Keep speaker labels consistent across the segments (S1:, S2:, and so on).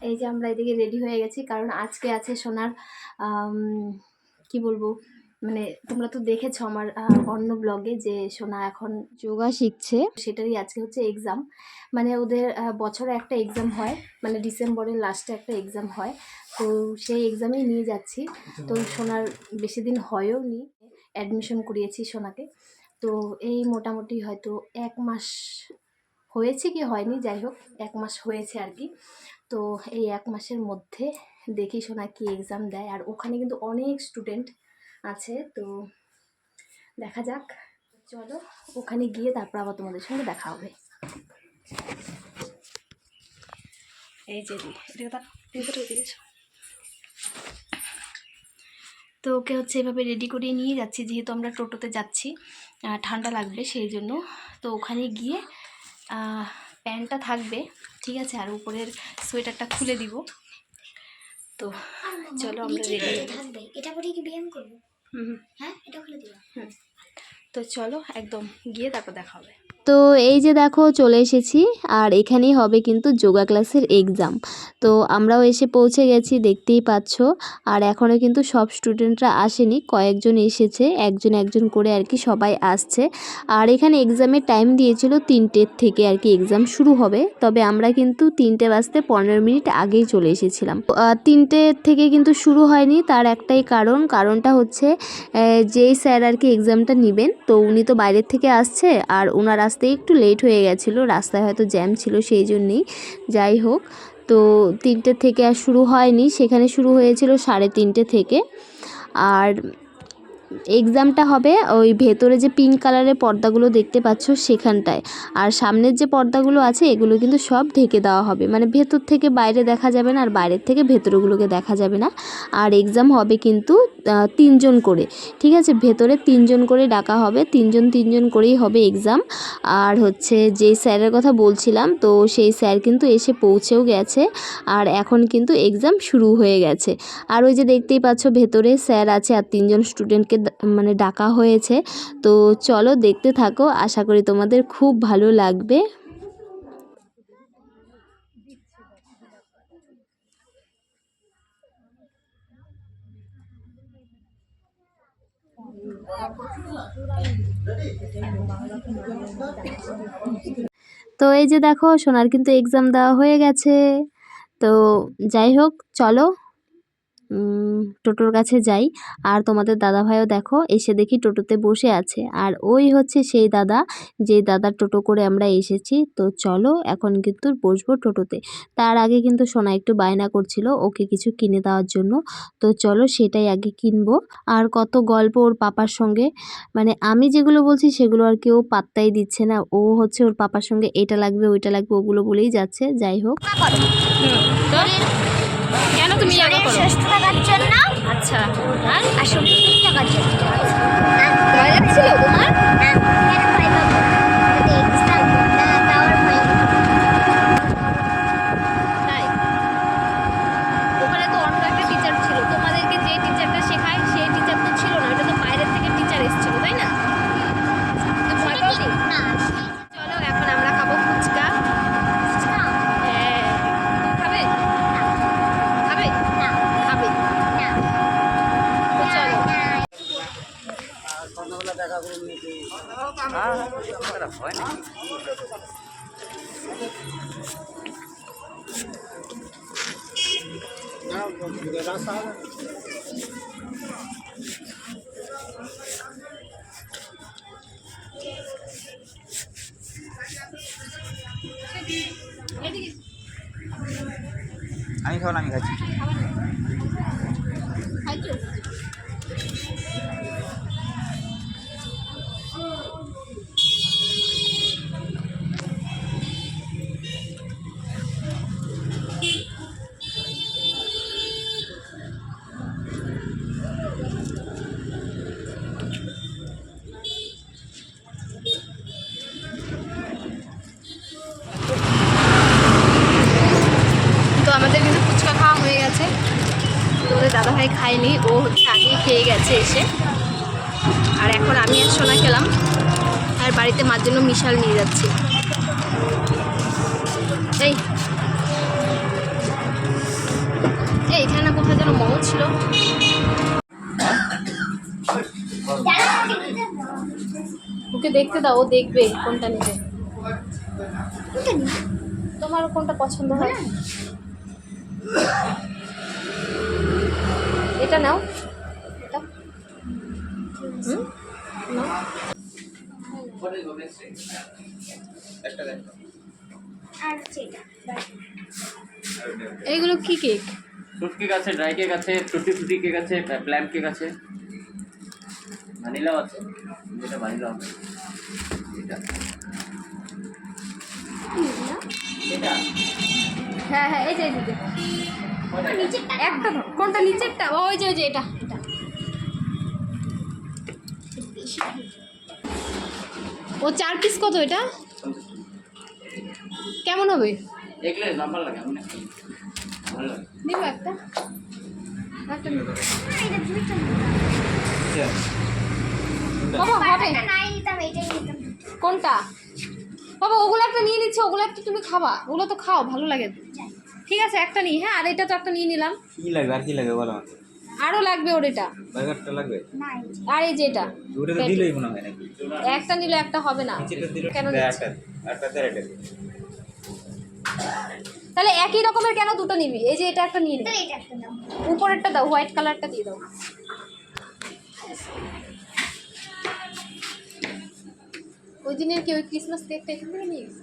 S1: এই যে আমরা এদিকে রেডি হয়ে গেছি কারণ আজকে আছে সোনার কি বলব মানে তোমরা তো দেখেছ আমার অন্য ব্লগে যে সোনা এখন
S2: যোগা শিখছে।
S1: সেটারই আজকে হচ্ছে এক্সাম মানে ওদের বছরে একটা এক্সাম হয় মানে ডিসেম্বরের লাস্টে একটা এক্সাম হয়। তো সেই এক্সামেই নিয়ে যাচ্ছি। তো সোনার বেশি দিন হয়ও নি অ্যাডমিশন করিয়েছি সোনাকে। তো এই মোটামুটি হয়তো এক মাস হয়েছে কি হয়নি যাই হোক এক মাস হয়েছে আর কি। তো এই এক মাসের মধ্যে দেখি শোনা কি এক্সাম দেয়। আর ওখানে কিন্তু অনেক স্টুডেন্ট আছে, তো দেখা যাক। চলো, ওখানে গিয়ে তারপর আবার তোমাদের সঙ্গে দেখা হবে। এই যে। তো ওকে হচ্ছে এভাবে রেডি করিয়ে নিয়ে যাচ্ছি, যেহেতু আমরা টোটোতে যাচ্ছি ঠান্ডা লাগবে সেই জন্য। তো ওখানে গিয়ে প্যান্টটা থাকবে ঠিক আছে? আর উপরের সোয়েটারটা খুলে দিব। তো চলো আমরা রেডি
S3: এটা থাকবে। এটা পরে কি ব্যায়াম করব?
S1: হুম
S3: হ্যাঁ? এটা খুলে দিবা।
S1: তো চলো একদম গিয়ে তারপর দেখা হবে।
S2: তো এই যে দেখো চলে এসেছি, আর এখানেই হবে কিন্তু যোগা ক্লাসের এক্সাম তো আমরাও এসে পৌঁছে গেছি, দেখতেই পাচ্ছ। আর এখনও কিন্তু সব স্টুডেন্টরা আসেনি, কয়েকজন এসেছে, একজন একজন করে আর কি সবাই আসছে। আর এখানে এক্সামের টাইম দিয়েছিল তিনটের থেকে আর কি এক্সাম শুরু হবে, তবে আমরা কিন্তু তিনটে বাজতে পনেরো মিনিট আগেই চলে এসেছিলাম। তিনটে থেকে কিন্তু শুরু হয়নি, তার একটাই কারণ, কারণটা হচ্ছে যেই স্যার আর কি এক্সামটা নেবেন, তো উনি তো বাইরের থেকে আসছে, আর ওনার আসতে একটু লেট হয়ে গেছিল, রাস্তায় হয়তো জ্যাম ছিল সেই জন্যেই। যাই হোক, তো তিনটে থেকে আর শুরু হয়নি, সেখানে শুরু হয়েছিল সাড়ে তিনটে থেকে। আর এক্সামটা হবে ওই ভেতরে যে পিঙ্ক কালারের পর্দাগুলো দেখতে পাচ্ছ সেখানটায়। আর সামনের যে পর্দাগুলো আছে, এগুলো কিন্তু সব ঢেকে দেওয়া হবে। মানে ভেতর থেকে বাইরে দেখা যাবে না, আর বাইরের থেকে ভেতরগুলোকে দেখা যাবে না। আর এক্সাম হবে কিন্তু তিনজন করে। ঠিক আছে? ভেতরে তিনজন করে ডাকা হবে, তিনজন তিনজন করেই হবে এক্সাম। আর হচ্ছে যে স্যারের কথা বলছিলাম, তো সেই স্যার কিন্তু এসে পৌঁছেও গেছে। আর এখন কিন্তু এক্সাম শুরু হয়ে গেছে। আর ওই যে দেখতেই পাচ্ছ, ভেতরে স্যার আছে আর তিনজন স্টুডেন্টকে মানে ডাকা হয়েছে। তো চলো দেখতে থাকো, আশা করি তোমাদের খুব ভালো লাগবে। তো এই যে দেখো, সোনার কিন্তু এক্সাম দেওয়া হয়ে গেছে। তো যাই হোক, চলো। টোটোর কাছে যাই। আর তোমাদের দাদা ভাইও দেখো, এসে দেখি টোটোতে বসে আছে। আর ওই হচ্ছে সেই দাদা, যে দাদার টোটো করে আমরা এসেছি। তো চলো, এখন কিন্তু বসবো টোটোতে। তার আগে কিন্তু সোনা একটু বায়না করছিল ওকে কিছু কিনে দেওয়ার জন্য। তো চলো সেটাই আগে কিনবো। আর কত গল্প ওর পাপার সঙ্গে। মানে আমি যেগুলো বলছি সেগুলো আর কেউ পাত্তাই দিচ্ছে না। ও হচ্ছে ওর পাপার সঙ্গে এটা লাগবে, ওইটা লাগবে, ওগুলো বলেই যাচ্ছে। যাই হোক।
S1: কেন তুমি যোগা করো?
S3: সুস্থ থাকার জন্য
S1: আচ্ছা। আর
S3: আর সুস্থ থাকার জন্য
S1: ভয় লাগছিল তোমার
S3: হ্যাঁ, কেন ভয় পাবো? যদি exam না, তাও আর ভয় নেই।
S1: তাই ওখানে তো অন্য একটা টিচার ছিল তোমাদেরকে যে টিচারটা শেখায় সেই টিচার তো ছিল না ওটা তো বাইরের থেকে টিচার এসেছিল তাই না তো ভয় পাও কি?
S3: না,
S1: চলো এখন আমরা খাব ফুচকা
S3: না,
S1: হ্যাঁ খাবে খাবে
S3: না,
S1: খাবে
S3: না,
S1: তো চলো
S3: না।
S4: আমি খাব না আমি খাচ্ছি।
S1: দাদাভাই খায়নি, ও আগেই খেয়ে গেছে এসে। আর এখন আমি আর সোনা খেলাম, আর বাড়িতে মার জন্য মিশাল নিয়ে যাচ্ছি। এই।
S5: করছিল ওকে দেখতে দাও, ও দেখবে কোনটা নেবে। তোমার কোনটা পছন্দ হয়? এটা নাও। এটা। হুম? নাও।
S4: একটা দেখ
S3: আর সেটা
S5: এইগুলো কি কেক?
S6: ফ্রুট কেক আছে ড্রাই কেক আছে টুটি ফ্রুটি কেক আছে প্ল্যাম কেক আছে। ভ্যানিলাও আছে। যেটা ভ্যানিলা হবে। এটা। এটা।
S5: হ্যাঁ হ্যাঁ এই যে। একটা ধর। কোনটা নিচেরটা? ওই যে ওই যে এটা। ও চার পিস কত এটা? কেমন হবে? নিব। একটা। একটা বাবা হবে। কোনটা? বাবা ওগুলো একটা নিয়ে নিচ্ছে ওগুলো একটা তুমি খাবা। ওগুলো তো খাও ভালো লাগে। ঠিক আছে একটা নিই হ্যাঁ আর এটা তো একটা নিয়ে নিলাম।
S4: কি লাগবে আর কি লাগবে বলো আমাকে?
S5: আরও লাগবে ওর এটা।
S4: বার্গারটা লাগবে?
S3: নাই
S5: আর এই যে এটা।
S4: ওটা তো দিলেই মনে হয় নাকি?
S5: একটা নিলে একটা হবে না। কেন
S4: একটা একটা দে।
S5: তাহলে একই রকমের কেন দুটো নিবি? এই যে এটা একটা নিয়ে নে।
S3: এটা একটা নাও
S5: উপরেরটা দাও হোয়াইট কালারটা দিয়ে দাও। ওই দিনের কি ওই ক্রিসমাস কেকটা এখান থেকে নিয়ে গেছে?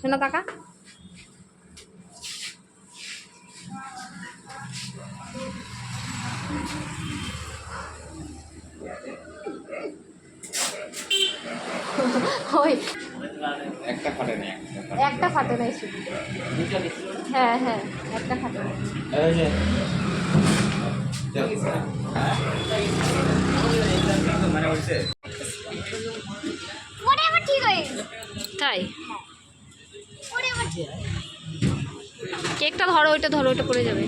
S5: শোনা টাকা ওই
S4: একটা ফাটে না একটা
S5: একটা ফাটে নাই শুধু। হ্যাঁ হ্যাঁ একটা ফাটে নাই।
S4: মানে
S5: কেকটা ধরো ওইটা ধরো ওইটা পড়ে যাবে।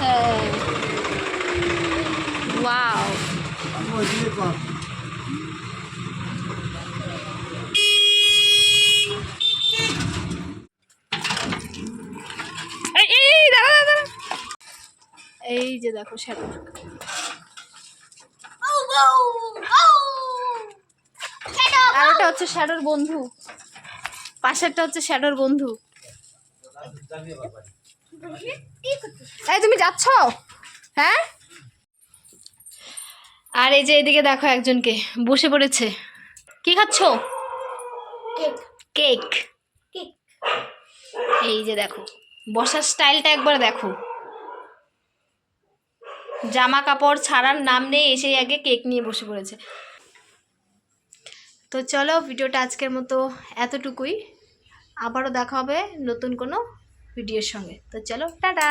S5: হ্যাঁ। এই যে দেখো শ্যাডো
S3: ও ও ও শ্যাডো
S5: আর ওটা হচ্ছে শ্যাডোর বন্ধু। পাশেরটা হচ্ছে শ্যাডোর বন্ধু। এই তুমি যাচ্ছ? হ্যাঁ? আর এই যে এদিকে দেখো একজনকে বসে পড়েছে। কি খাচ্ছ?
S3: কেক।
S5: কেক।
S3: কেক।
S5: এই যে দেখো বসার স্টাইলটা একবার দেখো। জামা কাপড় ছাড়ার নাম নেই এসেই আগে কেক নিয়ে বসে পড়েছে। তো চলো ভিডিওটা আজকের মতো এতটুকুই। আবারও দেখা হবে নতুন কোনো ভিডিওর সঙ্গে। তো চলো, টাটা!